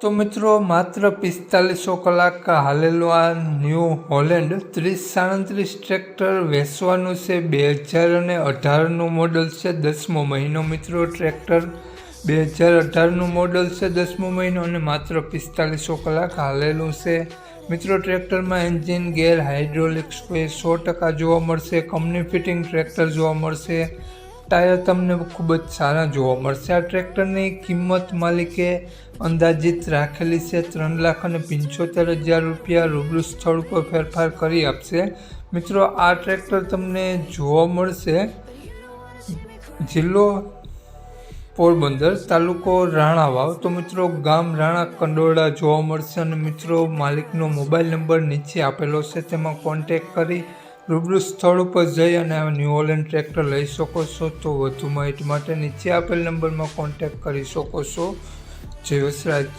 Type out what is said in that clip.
તો મિત્રો, માત્ર પિસ્તાલીસો કલાક હાલેલું આ ન્યૂ હોલેન્ડ ત્રીસ સાડત્રીસ ટ્રેક્ટર વેચવાનું છે. બે હજાર અને અઢારનું મોડલ છે દસમો મહિનો મિત્રો ટ્રેક્ટર. બે હજાર અઢારનું મોડલ છે દસમો મહિનો અને માત્ર પિસ્તાલીસો કલાક હાલેલું છે. મિત્રો, ટ્રેક્ટરમાં એન્જિન, ગેર હાઇડ્રોલિક્સ કોઈ સો ટકા જોવા મળશે. કંપની ફિટિંગ ટ્રેક્ટર જોવા મળશે. ટાયર તમને ખૂબ જ સારા જોવા મળશે. આ ટ્રેક્ટરની કિંમત માલિકે અંદાજિત રાખેલી છે, ત્રણ લાખ અને પંચોતેર હજાર રૂપિયા. રૂબરૂ સ્થળ પર ફેરફાર કરી આપશે. મિત્રો, આ ટ્રેક્ટર તમને જોવા મળશે. જિલ્લો પોરબંદર, તાલુકો રાણાવાવ. તો મિત્રો, ગામ રાણા કંડોળા જોવા મળશે અને મિત્રો, માલિકનો મોબાઈલ નંબર નીચે આપેલો છે, તેમાં કોન્ટેક કરી રૂબરૂ સ્થળ ઉપર જઈ અને ન્યૂ ઓલેન્ડ ટ્રેક્ટર લઈ શકો છો, તો વધુ માહિતી માટે નીચે આપેલ નંબરમાં કોન્ટેક્ટ કરી શકો છો. જય વસરાજ.